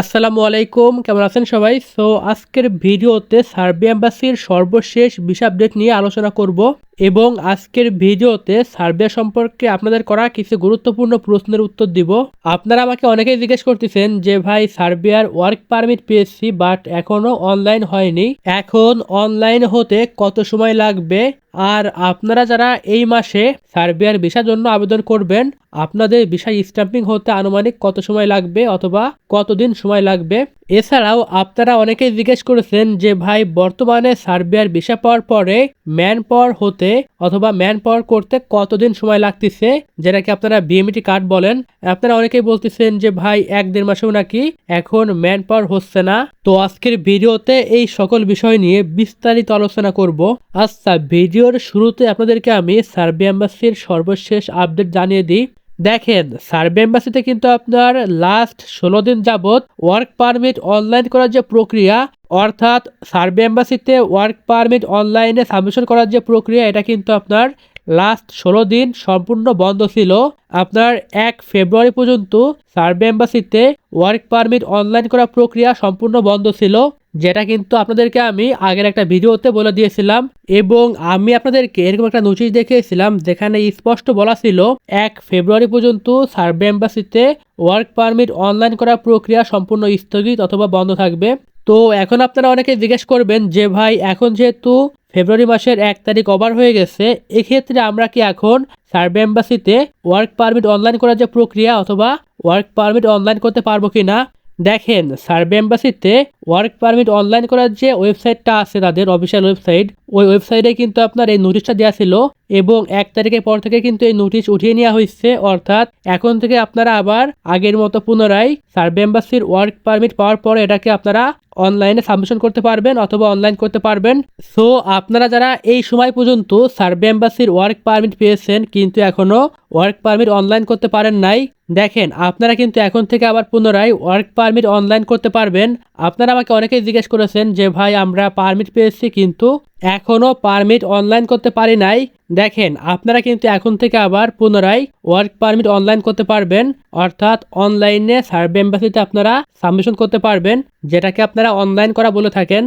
আসসালামু আলাইকুম, কেমন আছেন সবাই? সো আজকের ভিডিওতে সার্বিয়া এম্বাসির সর্বশেষ ভিসা আপডেট নিয়ে আলোচনা করব। এবং আজকের ভিডিওতে সার্বিয়া সম্পর্কে আপনাদের করা কিছু গুরুত্বপূর্ণ প্রশ্নের উত্তর দিব। আপনারা আমাকে অনেকেই জিজ্ঞেস করতেছেন যে, ভাই সার্বিয়ার ওয়ার্ক পারমিট পেয়েছি, বাট এখনও অনলাইন হয়নি। এখন অনলাইন হতে কত সময় লাগবে? আর আপনারা যারা এই মাসে সার্বিয়ার ভিসার জন্য আবেদন করবেন, আপনাদের ভিসা স্ট্যাম্পিং হতে আনুমানিক কত সময় লাগবে অথবা কতদিন সময় লাগবে? এছাড়াও আপনারা অনেকেই জিজ্ঞেস করেছেন যে ভাই, বর্তমানে সার্বিয়ার ভিসা পাওয়ার পরে ম্যান পাওয়ার হতে অথবা ম্যান পাওয়ার করতে কতদিন সময় লাগতেছে? যেটাকে আপনারা বিএমটি কার্ড বলেন? আপনারা অনেকেই বলতেছেন যে ভাই, এক দেড় মাসেও নাকি এখন ম্যান পাওয়ার হচ্ছে না। তো আজকের ভিডিওতে এই সকল বিষয় নিয়ে বিস্তারিত আলোচনা করব। আচ্ছা ভিডিওর শুরুতে আপনাদেরকে আমি সার্বিয়া এম্বাসির সর্বশেষ আপডেট জানিয়ে দিই। দেখেন, সার্ভে এম্বাসিতে কিন্তু আপনার লাস্ট ষোলো দিন যাবৎ ওয়ার্ক পারমিট অনলাইন করার যে প্রক্রিয়া, অর্থাৎ সার্ভে এম্বাসিতে ওয়ার্ক পারমিট অনলাইনে সাবমিশন করার যে প্রক্রিয়া, এটা কিন্তু আপনার লাস্ট ষোলো দিন সম্পূর্ণ বন্ধ ছিল। আপনার এক ফেব্রুয়ারি পর্যন্ত সার্ভে এম্বাসিতে ওয়ার্ক পারমিট অনলাইন করা প্রক্রিয়া সম্পূর্ণ বন্ধ ছিল, যেটা কিন্তু আপনাদেরকে আমি আগের একটা ভিডিওতে বলে দিয়েছিলাম এবং আমি আপনাদেরকে এরকম একটা নোটিশ দেখিয়েছিলাম যেখানে স্পষ্ট বলা ছিল এক ফেব্রুয়ারি পর্যন্ত সার্ভে এম্বাসিতে ওয়ার্ক পারমিট অনলাইন করা প্রক্রিয়া সম্পূর্ণ স্থগিত অথবা বন্ধ থাকবে। তো এখন আপনারা অনেকে জিজ্ঞেস করবেন যে ভাই, এখন যেহেতু ফেব্রুয়ারি মাসের এক তারিখ ওভার হয়ে গেছে, এক্ষেত্রে আমরা কি এখন সার্ভে এম্বাসিতে ওয়ার্ক পারমিট অনলাইন করার যে প্রক্রিয়া অথবা ওয়ার্ক পারমিট অনলাইন করতে পারব কি না দেখেন, সার্ভে এম্বাসিতে ওয়ার্ক পারমিট অনলাইন করার যে ওয়েবসাইটটা আছে তাদের অফিসিয়াল ওয়েবসাইট, ওই ওয়েবসাইটে কিন্তু আপনার এই নোটিশটা দেওয়া ছিল এবং এক তারিখের পর থেকে কিন্তু এই নোটিশ উঠিয়ে নেওয়া হয়েছে। অর্থাৎ এখন থেকে আপনারা আবার আগের মতো পুনরায় সার্ভে এম্বাসির ওয়ার্ক পারমিট পাওয়ার পরে এটাকে আপনারা অনলাইনে সাবমিশন করতে পারবেন অথবা অনলাইন করতে পারবেন। সো আপনারা যারা এই সময় পর্যন্ত সার্ভে এম্বাসির ওয়ার্ক পারমিট পেয়েছেন কিন্তু এখনও ওয়ার্ক পারমিট অনলাইন করতে পারেন নাই, দেখেন আপনারা কিন্তু এখন থেকে আবার পুনরায় ওয়ার্ক পারমিট অনলাইন করতে পারবেন। আপনারা আমাকে অনেকেই জিজ্ঞেস করেছেন যে, ভাই, আমরা পারমিট পেয়েছি কিন্তু এখনও পারমিট অনলাইন করতে পারি নাই। দেখেন, আপনারা কিন্তু এখন থেকে আবার পুনরায় ওয়ার্ক পারমিট অনলাইন করতে পারবেন। অর্থাৎ অনলাইনে সার্ভে এম্বাসিতে আপনারা সাবমিশন করতে পারবেন, যেটাকে আপনারা অনলাইন করা বলে থাকেন।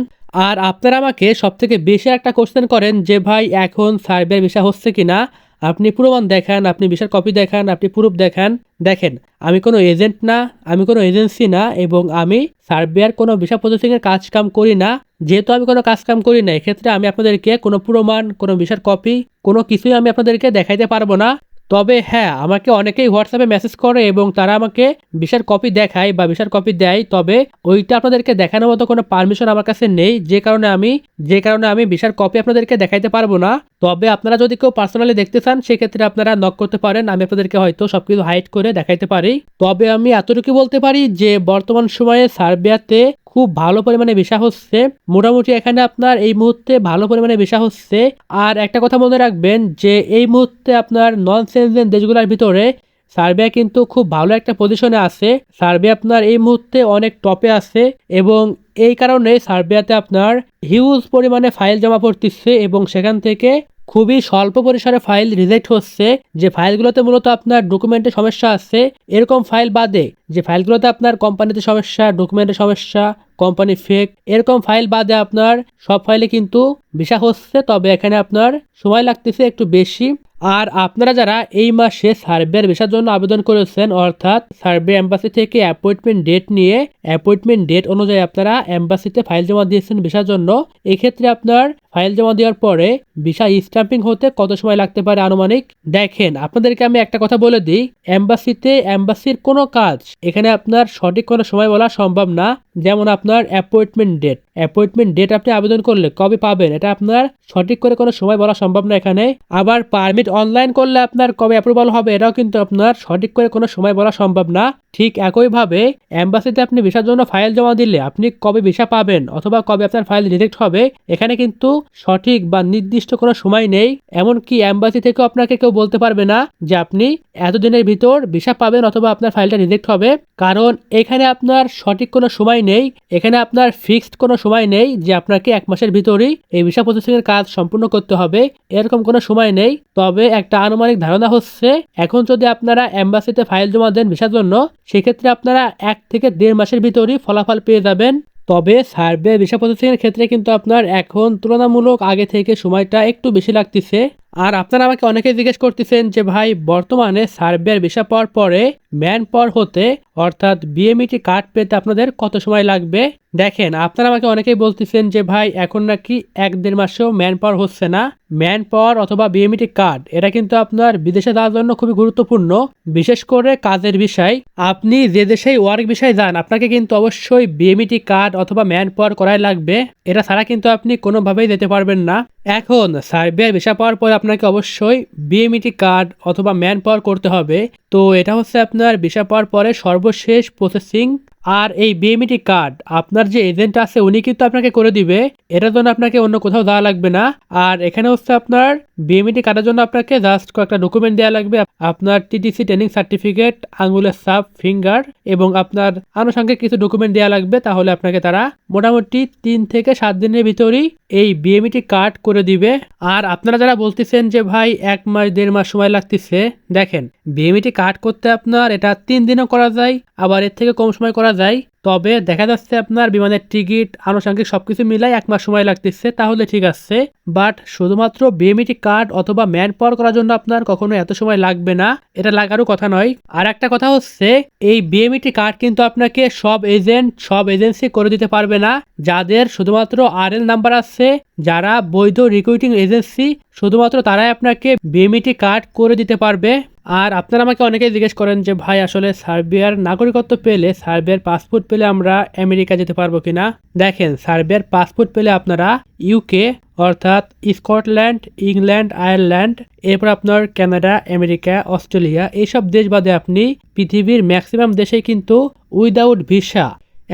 আর আপনারা আমাকে সবথেকে বেশি একটা কোশ্চেন করেন যে, ভাই, এখন সার্ভের ভিসা হচ্ছে কি না আপনি প্রমাণ দেখান, আপনি ভিসার কপি দেখান, আপনি প্রুফ দেখান। দেখেন, আমি কোনো এজেন্ট না, আমি কোনো এজেন্সি না, এবং আমি সার্বিয়ার কোনো ভিসা প্রসেসিংয়ের কাজ কাম করি না। যেহেতু আমি কোনো কাজ কাম করি না, এক্ষেত্রে আমি আপনাদেরকে কোনো প্রমাণ, কোনো ভিসার কপি কোনো কিছুই আমি আপনাদেরকে দেখাইতে পারব না। তবে হ্যাঁ আমাকে অনেকেই হোয়াটসঅ্যাপে মেসেজ করে এবং তারা আমাকে বিশার কপি দেখায় বা বিশার কপি দেয়। তবে ওইটা আপনাদেরকে দেখানোর মতো কোনো পারমিশন আমার কাছে নেই। যে কারণে আমি, যে কারণে আমি বিশার কপি আপনাদেরকে দেখাইতে পারব না। তবে আপনারা যদি কেউ পার্সোনালি দেখতে চান, সেক্ষেত্রে আপনারা নক করতে পারেন। আমি আপনাদেরকে হয়তো সব কিছু হাইড করে দেখাইতে পারি। তবে আমি এতটুকু বলতে পারি যে, বর্তমান সময়ে সার্বিয়াতে খুব ভালো পরিমাণে ভিসা হচ্ছে। মোটামুটি এখানে আপনার এই মুহূর্তে ভালো পরিমাণে ভিসা হচ্ছে। আর একটা কথা মনে রাখবেন যে, এই মুহূর্তে আপনার নন সেনজেন দেশগুলোর ভিতরে সার্বিয়া কিন্তু খুব ভালো একটা পজিশনে আছে। সার্বিয়া আপনার এই মুহূর্তে অনেক টপে আছে এবং এই কারণে সার্বিয়াতে আপনার হিউজ পরিমাণে ফাইল জমা পড়তেছে এবং সেখান থেকে খুবই স্বল্প পরিসরে ফাইল রিজেক্ট হচ্ছে, যে ফাইলগুলোতে মূলত আপনার ডকুমেন্টের সমস্যা আছে, এরকম ফাইল বাদে, যে ফাইলগুলোতে আপনার কোম্পানিতে সমস্যা, ডকুমেন্টের সমস্যা, কোম্পানি ফেক এরকম ফাইল বাদে আপনার সব ফাইলে কিন্তু ভিসা হচ্ছে, তবে এখানে আপনার সময় লাগতেছে একটু বেশি। আর আপনারা যারা এই মাসে সার্ভের ভিসার জন্য আবেদন করেছেন, অর্থাৎ সার্ভে এম্বাসি থেকে অ্যাপয়েন্টমেন্ট ডেট নিয়ে অ্যাপয়েন্টমেন্ট ডেট অনুযায়ী আপনারা এম্বাসিতে ফাইল জমা দিয়েছেন ভিসার জন্য, এক্ষেত্রে আপনার ফাইল জমা দেওয়ার পরে ভিসা স্ট্যাম্পিং হতে কত সময় লাগতে পারে আনুমানিক? দেখেন, আপনাদেরকে আমি একটা কথা বলে দিই। এম্বাসিতে এম্বাসির কোনো কাজ এখানে আপনার সঠিক কোনো সময় বলা সম্ভব না। যেমন আপনার অ্যাপয়েন্টমেন্ট ডেট। অ্যাপয়েন্টমেন্ট ডেট আপনি আবেদন করলে কবে পাবেন? এটা আপনার সঠিক করে কোনো সময় বলা সম্ভব না এখানে। আবার পারমিট অনলাইন করলে আপনার কবে অ্যাপ্রুভাল হবে, এটাও কিন্তু আপনার সঠিক করে কোনো সময় বলা সম্ভব না। ঠিক একইভাবে অ্যাম্বাসিতে আপনি ভিসার জন্য ফাইল জমা দিলে আপনি কবে ভিসা পাবেন অথবা কবে আপনার ফাইল রিজেক্ট হবে, এখানে কিন্তু সঠিক বা নির্দিষ্ট কোনো সময় নেই। এমনকি অ্যাম্বাসি থেকেও আপনাকে কেউ বলতে পারবে না যে আপনি এতদিনের ভিতর ভিসা পাবেন অথবা আপনার ফাইলটা রিজেক্ট হবে। কারণ এখানে আপনার সঠিক কোনো সময় নেই, এখানে আপনার ফিক্সড কোনো সময় নেই যে আপনাকে এক মাসের ভিতরেই এই ভিসা প্রসেসিং এর কাজ সম্পূর্ণ করতে হবে। এরকম কোনো সময় নেই। তবে একটা আনুমানিক ধারণা হচ্ছে, এখন যদি আপনারা অ্যাম্বাসিতে ফাইল জমা দেন ভিসার জন্য সেক্ষেত্রে আপনারা এক থেকে দেড় মাসের ভিতরেই ফলাফল পেয়ে যাবেন। তবে সার্ভে ভিসা প্রসেসিংয়ের ক্ষেত্রে কিন্তু আপনার এখন তুলনামূলক আগে থেকে সময়টা একটু বেশি লাগতেছে। আর আপনারা আমাকে অনেকেই জিজ্ঞেস করতেছেন যে, ভাই, বর্তমানে সার্ভের ভিসা পাওয়ার পরে ম্যান পাওয়ার হতে অর্থাৎ বিএমইটি কার্ড পেতে আপনাদের কত সময় লাগবে? দেখেন, আপনারা আমাকে অনেকেই বলতেছেন যে, ভাই, এখন নাকি এক দেড় মাসেও ম্যান পাওয়ার হচ্ছে না। ম্যান পাওয়ার অথবা বিএমইটি কার্ড, এটা কিন্তু আপনার বিদেশে যাওয়ার জন্য খুবই গুরুত্বপূর্ণ। বিশেষ করে কাজের বিষয়, আপনি যে দেশেই ওয়ার্ক বিষয়ে যান, আপনাকে কিন্তু অবশ্যই বিএমইটি কার্ড অথবা ম্যান পাওয়ার করাই লাগবে। এটা ছাড়া কিন্তু আপনি কোনোভাবেই যেতে পারবেন না। এখন সার্বিয়ার ভিসা পাওয়ার পর আপনাকে অবশ্যই বিএমইটি কার্ড অথবা ম্যান পাওয়ার করতে হবে। তো এটা হচ্ছে আপনার ভিসা পাওয়ার পরে সর্বশেষ প্রসেসিং আর এই বিএমইটি কার্ড আপনার যে এজেন্ট আছে, উনি কিন্তু আপনাকে করে দিবে। এটার জন্য আপনাকে অন্য কোথাও যাওয়া লাগবে না। আর এখানে হচ্ছে আপনার বিএমইটি কার্ডের জন্য আপনাকে জাস্ট কয়েকটা ডকুমেন্ট দেওয়া লাগবে। আপনার টিটিসি ট্রেনিং সার্টিফিকেট আঙুলের সাপ ফিঙ্গার এবং আপনার আনুষঙ্গিক কিছু ডকুমেন্ট দেওয়া লাগবে। তাহলে আপনাকে তারা মোটামুটি তিন থেকে সাত দিনের ভিতরেই এই বিএমইটি কার্ড করে দিবে। আর আপনারা যারা বলতেছেন যে, ভাই, এক মাস, দেড় মাস সময় লাগতেছে। দেখেন বিএমইটি কার্ড করতে আপনার এটা তিন দিনও করা যায়, আবার এর থেকে কম সময় করা যায় তবে দেখা যাচ্ছে আপনার বিমানের টিকিট, আনুষঙ্গিক সবকিছু মিলাই এক মাস সময় লাগতেছে, তাহলে ঠিক আছে। বাট শুধুমাত্র বিএমইটি কার্ড অথবা ম্যান পাওয়ার করার জন্য আপনার কখনো এত সময় লাগবে না, এটা লাগারও কথা নয়। আর একটা কথা হচ্ছে, এই বিএমইটি কার্ড কিন্তু আপনাকে সব এজেন্ট, সব এজেন্সি করে দিতে পারবে না। যাদের শুধুমাত্র আর এল নাম্বার আছে, যারা বৈধ রিক্রুটিং এজেন্সি, শুধুমাত্র তারাই আপনাকে বিএমইটি কার্ড করে দিতে পারবে। আর আপনারা আমাকে অনেকেই জিজ্ঞেস করেন যে, ভাই, আসলে সার্বিয়ার নাগরিকত্ব পেলে সার্বিয়ার পাসপোর্ট পেলে আমরা আমেরিকা যেতে পারব কিনা? দেখেন, সার্বিয়ার পাসপোর্ট পেলে আপনারা ইউকে অর্থাৎ স্কটল্যান্ড, ইংল্যান্ড, আয়ারল্যান্ড, এরপর আপনার কানাডা, আমেরিকা, অস্ট্রেলিয়া, এইসব দেশ বাদে আপনি পৃথিবীর ম্যাক্সিমাম দেশে কিন্তু উইদাউট ভিসা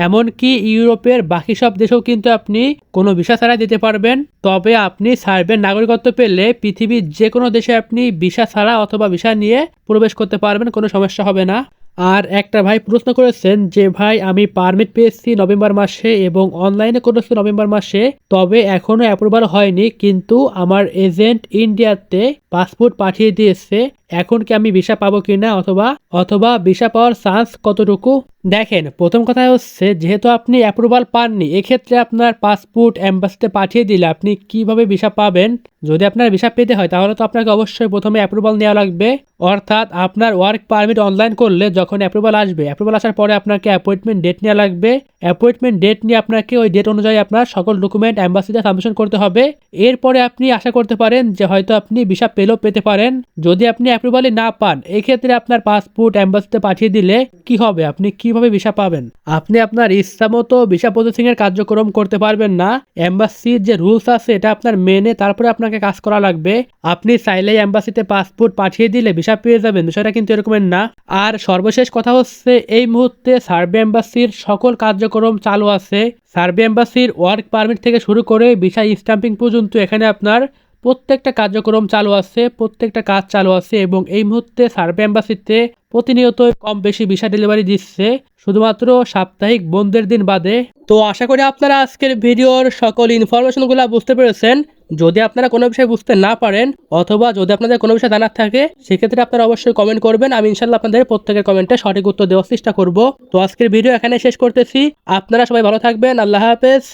এমনকি ইউরোপের বাকি সব দেশেও কিন্তু আপনি কোনো ভিসা ছাড়া যেতে পারবেন। তবে আপনি সার্বিয়ার নাগরিকত্ব পেলে পৃথিবীর যে কোনো দেশে আপনি ভিসা ছাড়া অথবা ভিসা নিয়ে প্রবেশ করতে পারবেন, কোনো সমস্যা হবে না। আর একটা ভাই প্রশ্ন করেছেন যে, ভাই, আমি পারমিট পেয়েছি নভেম্বর মাসে এবং অনলাইনে করেছি নভেম্বর মাসে, তবে এখনও অ্যাপ্রুভাল হয়নি, কিন্তু আমার এজেন্ট ইন্ডিয়াতে পাসপোর্ট পাঠিয়ে দিয়েছে। এখন কি আমি ভিসা পাবো কিনা অথবা অথবা ভিসা পাওয়ার চান্স কতটুকু? দেখেন, প্রথম কথা হচ্ছে যেহেতু আপনি অ্যাপ্রুভাল পাননি, এক্ষেত্রে আপনার পাসপোর্ট অ্যাম্বাসিতে পাঠিয়ে দিলে আপনি কীভাবে ভিসা পাবেন? যদি আপনার ভিসা পেতে হয়, তাহলে তো আপনাকে অবশ্যই প্রথমে অ্যাপ্রুভাল নেওয়া লাগবে। অর্থাৎ আপনার ওয়ার্ক পারমিট অনলাইন করলে যখন অ্যাপ্রুভাল আসবে অ্যাপ্রুভাল আসার পরে আপনাকে অ্যাপয়েন্টমেন্ট ডেট নেওয়া লাগবে। অ্যাপয়েন্টমেন্ট ডেট নিয়ে আপনাকে ওই ডেট অনুযায়ী আপনার সকল ডকুমেন্ট অ্যাম্বাসিতে সাবমিশন করতে হবে। এরপরে আপনি আশা করতে পারেন যে হয়তো আপনি ভিসা পেলেও পেতে পারেন। যদি আপনি অ্যাপ্রুভালই না পান, এক্ষেত্রে আপনার পাসপোর্ট অ্যাম্বাসিতে পাঠিয়ে দিলে কি হবে? আপনি কীভাবে ভিসা পাবেন? আপনি আপনার ইচ্ছা মতো ভিসা প্রসেসিং এর কার্যক্রম করতে পারবেন না। অ্যাম্বাসির যে রুলস আছে, এটা আপনার মেনে তারপরে আপনাকে কাজ করা লাগবে। আপনি চাইলে অ্যাম্বাসিতে পাসপোর্ট পাঠিয়ে দিলে ভিসা পেয়ে যাবেন, বিষয়টা কিন্তু এরকমের না। আর সর্বশেষ কথা হচ্ছে, এই মুহূর্তে সার্ভে অ্যাম্বাসির সকল কার্যক্রম চালু আছে। সার্ভে অ্যাম্বাসির ওয়ার্ক পারমিট থেকে শুরু করে ভিসা স্ট্যাম্পিং পর্যন্ত এখানে আপনার প্রত্যেকটা কার্যক্রম চালু আছে, প্রত্যেকটা কাজ চালু আছে এবং এই মুহূর্তে সার্ভে অ্যাম্বাসিতে প্রতিনিয়ত কম বেশি ভিসা ডেলিভারি দিচ্ছে, শুধুমাত্র সাপ্তাহিক বন্ধের দিন বাদে। তো আশা করি আপনারা আজকের ভিডিওর সকল ইনফরমেশনগুলো বুঝতে পেরেছেন। যদি আপনারা কোনো বিষয়ে বুঝতে না পারেন অথবা যদি আপনাদের কোনো বিষয়ে জানার থাকে, সেক্ষেত্রে আপনারা অবশ্যই কমেন্ট করবেন। আমি ইনশাল্লাহ আপনাদের প্রত্যেকের কমেন্টে সঠিক উত্তর দেওয়ার চেষ্টা করব। তো আজকের ভিডিও এখানে শেষ করতেছি। আপনারা সবাই ভালো থাকবেন। আল্লাহ হাফেজ।